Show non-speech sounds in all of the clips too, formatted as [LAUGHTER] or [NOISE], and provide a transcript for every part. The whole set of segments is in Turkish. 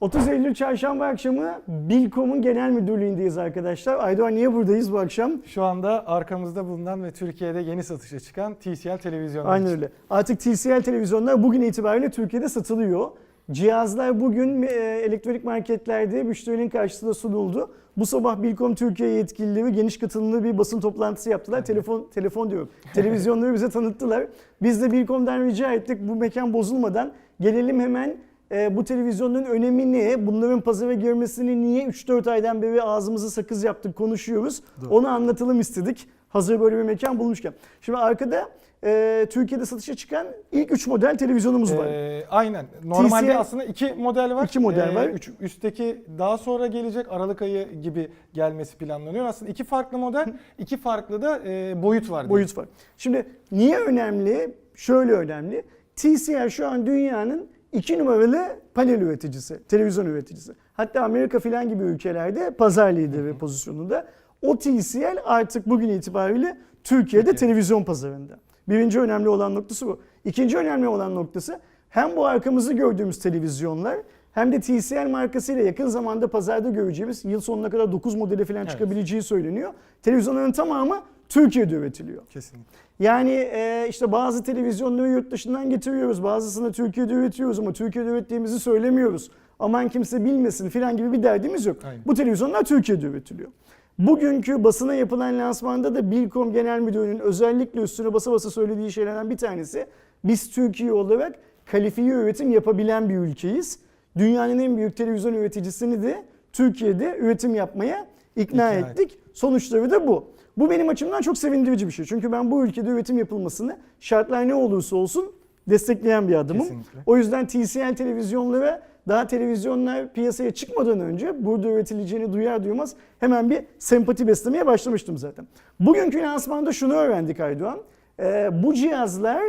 30 Eylül çarşamba akşamı Bilkom'un genel müdürlüğündeyiz arkadaşlar. Aydoğan niye buradayız bu akşam? Şu anda arkamızda bulunan ve Türkiye'de yeni satışa çıkan TCL televizyonlar Aynen için. öyle. Artık TCL televizyonlar bugün itibariyle Türkiye'de satılıyor. Cihazlar bugün e, elektronik marketlerde müşterinin karşısında sunuldu. Bu sabah Bilkom Türkiye yetkilileri geniş katılımlı bir basın toplantısı yaptılar. Telefon telefon diyorum. [LAUGHS] Televizyonları bize tanıttılar. Biz de Bilkom'dan rica ettik bu mekan bozulmadan gelelim hemen e, bu televizyonun önemi ne? Bunların pazara girmesini niye 3-4 aydan beri ağzımızı sakız yaptık konuşuyoruz. Onu anlatalım istedik. Hazır böyle bir mekan bulmuşken. Şimdi arkada e, Türkiye'de satışa çıkan ilk 3 model televizyonumuz var. Ee, aynen. Normalde TCL aslında iki model var. İki model var. üç- üstteki daha sonra gelecek Aralık ayı gibi gelmesi planlanıyor. Aslında iki farklı model, [LAUGHS] iki farklı da e, boyut var. boyut var. Şimdi niye önemli? Şöyle önemli. TCL şu an dünyanın iki numaralı panel üreticisi, televizyon üreticisi. Hatta Amerika filan gibi ülkelerde pazar lideri pozisyonunda. O TCL artık bugün itibariyle Türkiye'de Türkiye. televizyon pazarında. Birinci önemli olan noktası bu. İkinci önemli olan noktası hem bu arkamızda gördüğümüz televizyonlar hem de TCL markasıyla yakın zamanda pazarda göreceğimiz yıl sonuna kadar 9 modeli falan Evet. çıkabileceği söyleniyor. Televizyonların tamamı Türkiye'de üretiliyor. Kesinlikle. Yani e, işte bazı televizyonları yurt dışından getiriyoruz, bazısını Türkiye'de üretiyoruz ama Türkiye'de ürettiğimizi söylemiyoruz. Aman kimse bilmesin filan gibi bir derdimiz yok. Aynen. Bu televizyonlar Türkiye'de üretiliyor. Bugünkü basına yapılan lansmanda da Bilkom Genel Müdürü'nün özellikle üstüne basa basa söylediği şeylerden bir tanesi biz Türkiye olarak kalifiye üretim yapabilen bir ülkeyiz. Dünyanın en büyük televizyon üreticisini de Türkiye'de üretim yapmaya ikna, İkna ettik. Sonuçları da bu. Bu benim açımdan çok sevindirici bir şey. Çünkü ben bu ülkede üretim yapılmasını şartlar ne olursa olsun destekleyen bir adamım. Kesinlikle. O yüzden TCL televizyonlara daha televizyonlar piyasaya çıkmadan önce burada üretileceğini duyar duymaz hemen bir sempati beslemeye başlamıştım zaten. Bugünkü lansmanda şunu öğrendik Aydoğan. Ee, bu cihazlar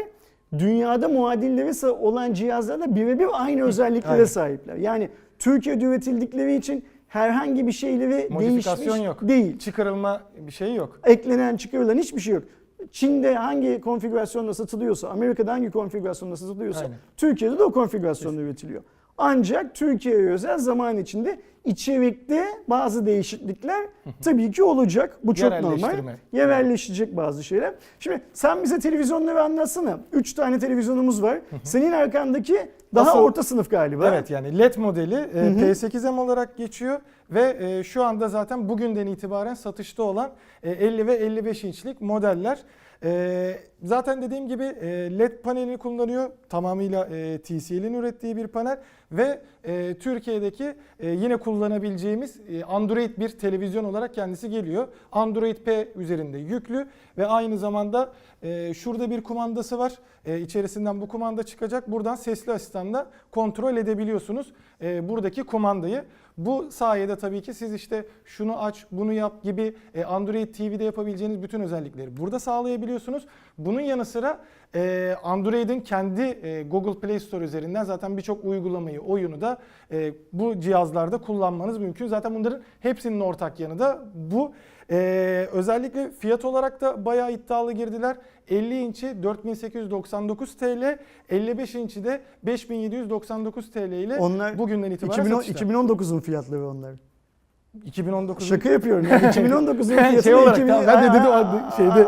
dünyada muadilleri olan cihazlarla birebir aynı özelliklere sahipler. Yani Türkiye'de üretildikleri için herhangi bir şeyleri Modifikasyon değişmiş yok. değil Çıkarılma bir şey yok. eklenen çıkarılan hiçbir şey yok. Çin'de hangi konfigürasyonla satılıyorsa, Amerika'da hangi konfigürasyonla satılıyorsa Aynen. Türkiye'de de o konfigürasyonla üretiliyor. Ancak Türkiye'ye özel zaman içinde içerikte bazı değişiklikler tabii ki olacak. Bu çok normal. Yerelleşecek bazı şeyler. Şimdi sen bize televizyonları anlatsana. Üç tane televizyonumuz var. Senin arkandaki daha Asıl- orta sınıf galiba. Evet yani LED modeli e, hı. P8M olarak geçiyor ve e, şu anda zaten bugünden itibaren satışta olan e, 50 ve 55 inçlik modeller. E, zaten dediğim gibi e, LED panelini kullanıyor. Tamamıyla e, TCL'in ürettiği bir panel ve e, Türkiye'deki e, yine kullanabileceğimiz e, Android bir televizyon olarak kendisi geliyor. Android P üzerinde yüklü ve aynı zamanda e, şurada bir kumandası var. E, içerisinden bu kumanda çıkacak. Buradan sesli asistanla kontrol edebiliyorsunuz buradaki kumandayı. Bu sayede tabii ki siz işte şunu aç, bunu yap gibi e, Android TV'de yapabileceğiniz bütün özellikleri burada sağlayabiliyorsunuz. Bunun yanı sıra e, Android'in kendi e, Google Play Store üzerinden zaten birçok uygulamayı, oyunu da bu cihazlarda kullanmanız mümkün. Zaten bunların hepsinin ortak yanı da bu. E, özellikle fiyat olarak da bayağı iddialı girdiler. 50 inçi 4899 TL, 55 inçi de 5799 TL ile Onlar bugünden itibaren 2010 satışta. 2019'un fiyatları onlar. 2019 Şaka yapıyorum. Yani 2019'un Ben fiyatı şey olarak 2000 tamam, ben de dedim şeyde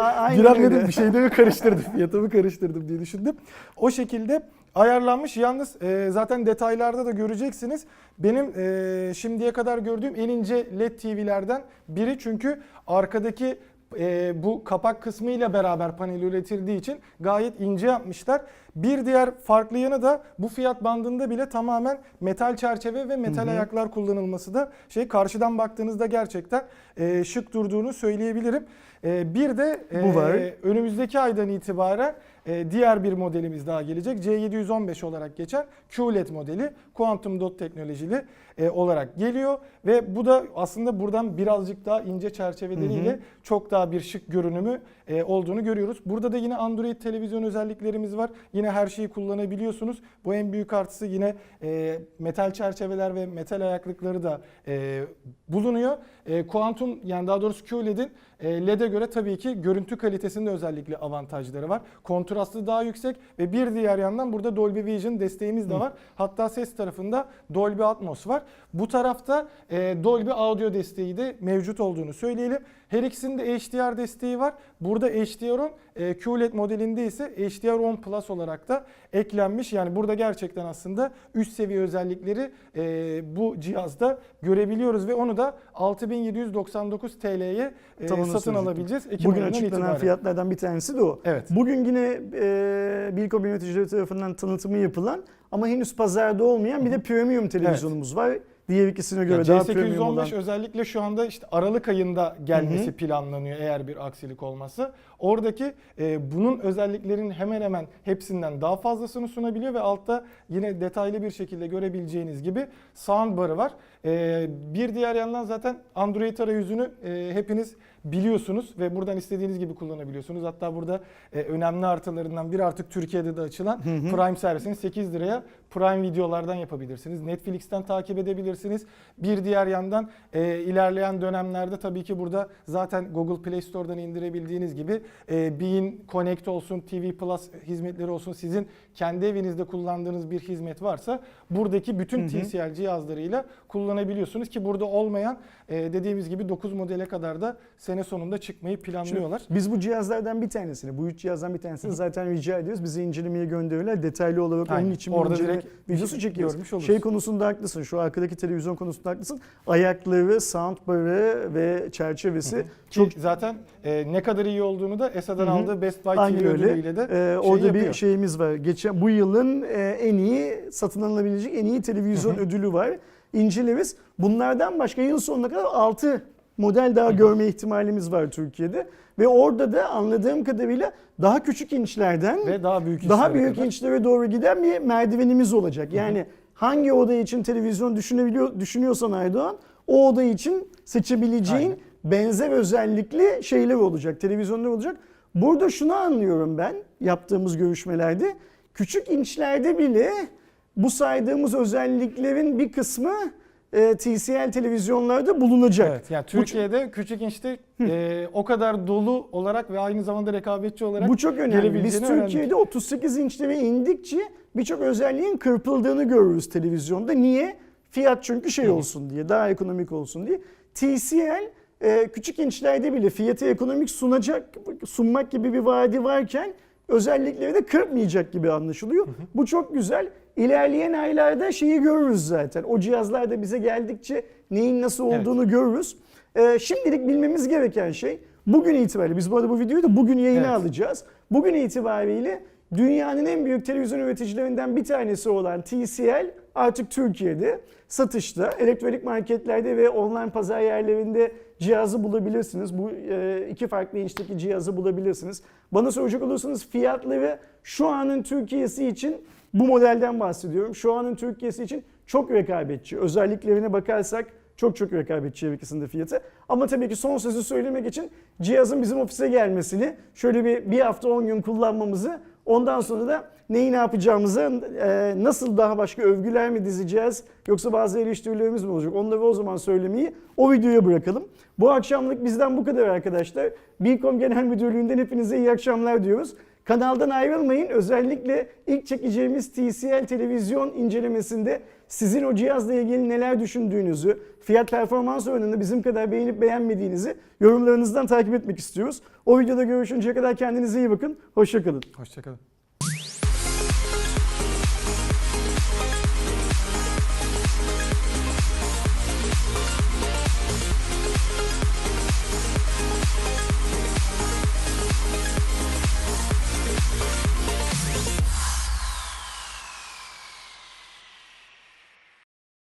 öyle. dedim bir şeyde mi karıştırdım fiyatımı karıştırdım diye düşündüm. O şekilde ayarlanmış. Yalnız e, zaten detaylarda da göreceksiniz. Benim e, şimdiye kadar gördüğüm en ince LED TV'lerden biri çünkü arkadaki e, bu kapak kısmıyla beraber panel üretildiği için gayet ince yapmışlar. Bir diğer farklı yanı da bu fiyat bandında bile tamamen metal çerçeve ve metal ayaklar kullanılması da şey karşıdan baktığınızda gerçekten e, şık durduğunu söyleyebilirim. E, bir de e, Bu var. önümüzdeki aydan itibaren e, diğer bir modelimiz daha gelecek. C715 olarak geçen QLED modeli Quantum Dot teknolojili e, olarak geliyor ve bu da aslında buradan birazcık daha ince çerçeveleriyle çok daha bir şık görünümü e, olduğunu görüyoruz. Burada da yine Android televizyon özelliklerimiz var. Yine her şeyi kullanabiliyorsunuz. Bu en büyük artısı yine e, metal çerçeveler ve metal ayaklıkları da e, bulunuyor. E, Quantum yani daha doğrusu QLED'in LED'e göre tabii ki görüntü kalitesinde özellikle avantajları var. Kontrastı daha yüksek ve bir diğer yandan burada Dolby Vision desteğimiz de var. Hatta ses tarafında Dolby Atmos var. Bu tarafta e, Dolby Audio desteği de mevcut olduğunu söyleyelim. Her ikisinde HDR desteği var. Burada HDR10 e, QLED modelinde ise HDR10 Plus olarak da eklenmiş. Yani burada gerçekten aslında üst seviye özellikleri e, bu cihazda görebiliyoruz ve onu da 6799 TL'ye e, satın alabileceğiz. Ekim Bugün açıklanan itibaren. fiyatlardan bir tanesi de o. Evet. Bugün yine e, Bilko yöneticileri tarafından tanıtımı yapılan ama henüz pazarda olmayan bir de premium televizyonumuz var. Diğer ikisine göre Yani daha premium olan. C815 özellikle şu anda işte Aralık ayında gelmesi planlanıyor eğer bir aksilik olmazsa. Oradaki e, bunun özelliklerinin hemen hemen hepsinden daha fazlasını sunabiliyor ve altta yine detaylı bir şekilde görebileceğiniz gibi soundbar'ı var. E, bir diğer yandan zaten Android arayüzünü e, hepiniz biliyorsunuz ve buradan istediğiniz gibi kullanabiliyorsunuz. Hatta burada e, önemli artılarından biri artık Türkiye'de de açılan Prime servisini 8 liraya Prime videolardan yapabilirsiniz. Netflix'ten takip edebilirsiniz. Bir diğer yandan e, ilerleyen dönemlerde tabii ki burada zaten Google Play Store'dan indirebildiğiniz gibi e, Bein Connect olsun, TV Plus hizmetleri olsun sizin kendi evinizde kullandığınız bir hizmet varsa buradaki bütün TCL cihazlarıyla kullanabiliyorsunuz ki burada olmayan e, dediğimiz gibi 9 modele kadar da sene sonunda çıkmayı planlıyorlar. Biz bu cihazlardan bir tanesini, bu üç cihazdan bir tanesini zaten rica ediyoruz. Bize incelemeye gönderirler. Detaylı olarak Aynen. onun için Orada bir inceleme direkt videosu çekiyoruz. Şey konusunda haklısın. Şu arkadaki televizyon konusunda haklısın. Ayakları, soundbar'ı ve çerçevesi Çok zaten e, ne kadar iyi olduğunu da ESA'dan Hı hı. aldığı Best Buy TV ödülüyle de Ee, şey orada yapıyor. bir şeyimiz var. Geçen bu yılın e, en iyi satın alınabilecek en iyi televizyon ödülü var. İnceleriz. Bunlardan başka yıl sonuna kadar 6 model daha görme ihtimalimiz var Türkiye'de ve orada da anladığım kadarıyla daha küçük inçlerden ve daha büyük daha büyük kadar. inçlere doğru giden bir merdivenimiz olacak. Yani hangi oda için televizyon düşünebiliyor düşünüyorsan Aydoğan o oda için seçebileceğin Aynen. benzer özellikli şeyler olacak, televizyonlar olacak. Burada şunu anlıyorum ben yaptığımız görüşmelerde. Küçük inçlerde bile bu saydığımız özelliklerin bir kısmı e, TCL televizyonlarda bulunacak. Evet, yani Türkiye'de küçük inçte e, o kadar dolu olarak ve aynı zamanda rekabetçi olarak Bu çok önemli. Biz gelebileceğini öğrendik. Türkiye'de 38 inçlere indikçe birçok özelliğin kırpıldığını görürüz televizyonda. Niye? Fiyat çünkü şey olsun diye, daha ekonomik olsun diye. TCL e, küçük inçlerde bile fiyatı ekonomik sunacak, sunmak gibi bir vaadi varken özellikleri de kırpmayacak gibi anlaşılıyor. Bu çok güzel. İlerleyen aylarda şeyi görürüz zaten. O cihazlar da bize geldikçe neyin nasıl Evet. olduğunu görürüz. E, şimdilik bilmemiz gereken şey bugün itibariyle biz bu arada bu videoyu da bugün yayına Evet. alacağız. Bugün itibariyle dünyanın en büyük televizyon üreticilerinden bir tanesi olan TCL artık Türkiye'de satışta, elektronik marketlerde ve online pazar yerlerinde cihazı bulabilirsiniz. Bu e, iki farklı inçteki cihazı bulabilirsiniz. Bana soracak olursanız fiyatları şu anın Türkiye'si için bu modelden bahsediyorum. Şu anın Türkiye'si için çok rekabetçi. Özelliklerine bakarsak çok çok rekabetçi her ikisinin de fiyatı. Ama tabii ki son sözü söylemek için cihazın bizim ofise gelmesini, şöyle bir, bir hafta 10 gün kullanmamızı, ondan sonra da neyi ne yapacağımızı, e, nasıl daha başka övgüler mi dizeceğiz, yoksa bazı eleştirilerimiz mi olacak, onları o zaman söylemeyi o videoya bırakalım. Bu akşamlık bizden bu kadar arkadaşlar. Bilkom Genel Müdürlüğü'nden hepinize iyi akşamlar diyoruz. Kanaldan ayrılmayın. Özellikle ilk çekeceğimiz TCL televizyon incelemesinde sizin o cihazla ilgili neler düşündüğünüzü, fiyat performans oranını bizim kadar beğenip beğenmediğinizi yorumlarınızdan takip etmek istiyoruz. O videoda görüşünceye kadar kendinize iyi bakın. Hoşçakalın. Hoşçakalın.